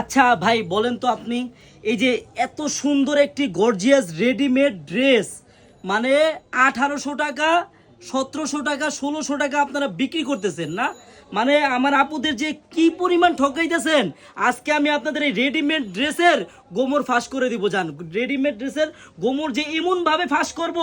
আচ্ছা ভাই, বলেন তো আপনি, এই যে এত সুন্দর একটি গর্জিয়াস রেডিমেড ড্রেস মানে আঠারোশো টাকা, সতেরোশো টাকা, ষোলোশো টাকা আপনারা বিক্রি করতেছেন না? মানে আমার আপুদের যে কি পরিমাণ ঠকাইতেছেন, আজকে আমি আপনাদের এই রেডিমেড ড্রেসের গোমর ফাঁস করে দিব, জান। রেডিমেড ড্রেসের গোমর যে এমন ভাবে ফাঁস করব,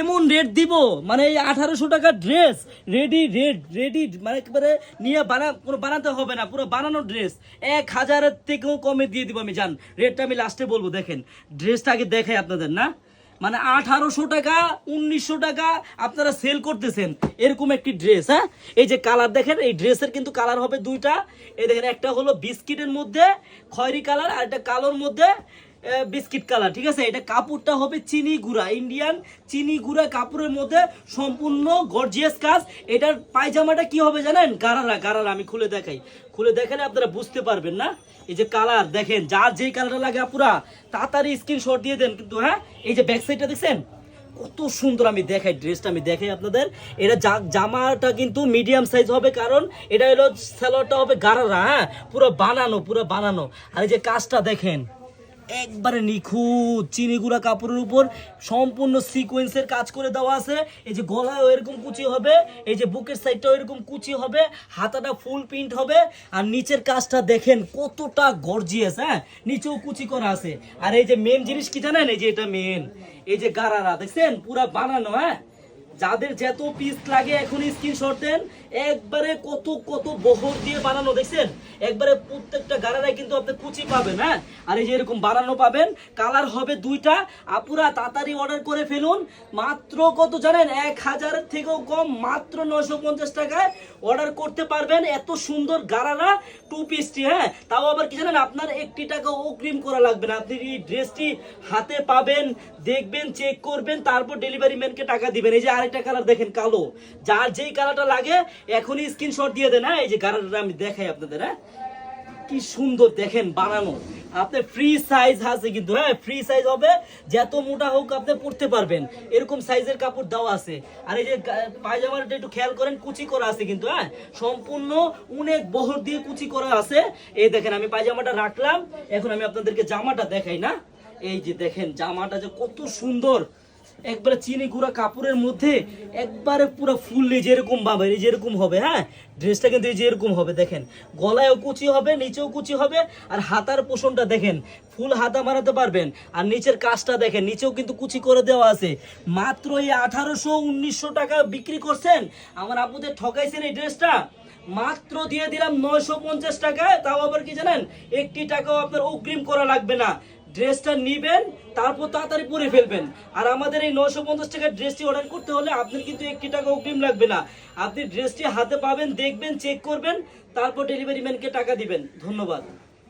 এমন রেট দিব মানে এই আঠারোশো টাকার ড্রেস রেডি রেড রেডি মানে একেবারে নিয়ে বানা পুরো বানাতে হবে না, পুরো বানানো ড্রেস এক হাজারের থেকেও কমে দিয়ে দিব আমি, জান। রেটটা আমি লাস্টে বলব, দেখেন। ড্রেসটা আগে দেখাই আপনাদের, না? মানে আঠারোশো টাকা, উনিশশো টাকা আপনারা সেল করতেছেন। এরকম একটি ড্রেস হ্যাঁ? এই যে কালার দেখেন, এই ড্রেসের কিন্তু কালার হবে দুইটা। এই দেখেন, একটা হলো বিস্কিটের মধ্যে খয়রি কালার আর একটা কালোর মধ্যে বিস্কিট কালার, ঠিক আছে? এটা কাপড়টা হবে চিনি গুঁড়া ইন্ডিয়ান চিনি গুঁড়া কাপড়ের মধ্যে সম্পূর্ণ গর্জিয়াস কাজ। এটার পায়জামাটা কি হবে জানেন? গারারা গারারা, আমি খুলে দেখাই। খুলে দেখালে আপনারা বুঝতে পারবেন না? এই যে কালার, দেখেন, যার যেই কালারটা লাগে আপুরা, তাড়াতাড়ি স্ক্রিনশট দিয়ে দেন কিন্তু হ্যাঁ? এই যে ব্যাক সাইডটা দেখছেন? কত সুন্দর আমি দেখাই ড্রেসটা আমি দেখাই আপনাদের। এটা জামাটা কিন্তু মিডিয়াম সাইজ হবে, কারণ এটা হলো স্যালোয়ারটা হবে গারারা হ্যাঁ? পুরো বানানো পুরো বানানো। আর এই যে কাজটা দেখেন একবারে নিখুঁত, চিনি গুঁড়া কাপড়ের উপর সম্পূর্ণ সিকোয়েন্সের কাজ করে দেওয়া আছে। এই যে গলায়ও এরকম কুচি হবে, এই যে বুকের সাইডটাও এরকম কুচি হবে, হাতাটা ফুল প্রিন্ট হবে। আর নিচের কাজটা দেখেন কতটা গর্জিয়াস হ্যাঁ? নিচেও কুচি করা আছে। আর এই যে মেন জিনিস কি জানেন? এই যে এটা মেন এই যে গারারা, দেখছেন? পুরা বানানো হ্যাঁ? যাদের যত পিস লাগে এখন স্ক্রিনশট দেন। একবারে কত কত বহর দিয়ে বানানো, দেখছেন? একবারে প্রত্যেকটা গাড়ারাই কিন্তু আপনি কুচি পাবেন হ্যাঁ? আর এই যে এরকম বানানো পাবেন কালার হবে দুইটা। আপুরা তাড়াতাড়ি অর্ডার করে ফেলুন। মাত্র কত জানেন? এক হাজার থেকেও কম, মাত্র নয়শো পঞ্চাশ টাকায় অর্ডার করতে পারবেন। এত সুন্দর গাড়ারা টু পিসটি হ্যাঁ? তাও আবার কি জানেন? আপনার একটি টাকা অগ্রিম করা লাগবে না। আপনি এই ড্রেসটি হাতে পাবেন, দেখবেন চেক করবেন, তারপর ডেলিভারি ম্যানকে টাকা দিবেন। এই যে আরেকটা কালার দেখেন কালো। যার যেই কালারটা লাগে, এখনই স্ক্রিনশট দিয়ে দেন হ্যাঁ? এই যে কালারটা আমি দেখাই আপনাদের হ্যাঁ? কি সুন্দর দেখেন বানানো। আপনি ফ্রি সাইজ আছে কিন্তু হ্যাঁ? ফ্রি সাইজ হবে, যত মোটা হোক আপনি পড়তে পারবেন। এরকম সাইজের কাপড় দেওয়া আছে। আর এই যে পায়জামাটা একটু খেয়াল করেন, কুচি করা আছে কিন্তু হ্যাঁ? সম্পূর্ণ অনেক বহর দিয়ে কুচি করা আছে। এই দেখেন, আমি পায়জামাটা রাখলাম। এখন আমি আপনাদেরকে জামাটা দেখাই, না? এই যে দেখেন, জামাটা যে কত সুন্দর। একবারে চিনি গুঁড়া কাপড়ের মধ্যে একবারে পুরো ফুললি যেরকম ভাবে যেরকম হবে হ্যাঁ? ড্রেসটা কিন্তু যেরকম হবে, দেখেন। গলায়ও কুচি হবে, নিচেও কুচি হবে, আর হাতার পোষণটা দেখেন, ফুল হাতা মারাতে পারবেন। আর নিচের কাজটা দেখেন, নিচেও কিন্তু কুচি করে দেওয়া আছে। মাত্র এই আঠারোশো উনিশশো টাকা বিক্রি করছেন। আমার আপুদের ঠকাইছেন এই ড্রেসটা। মাত্র দিয়ে দিলাম নয়শো পঞ্চাশ টাকায়, তাও আবার কি জানেন? একটি টাকাও আপনার অগ্রিম করা লাগবে না। ড্রেসটা নিবেন, তারপর তাড়াতাড়ি পরে ফেলবেন। আর আমাদের এই নশো পঞ্চাশ টাকার ড্রেসটি অর্ডার করতে হলে আপনার কিন্তু একটি টাকা অগ্রিম লাগবে না। আপনি ড্রেসটি হাতে পাবেন, দেখবেন চেক করবেন, তারপর ডেলিভারি ম্যানকে টাকা দিবেন। ধন্যবাদ।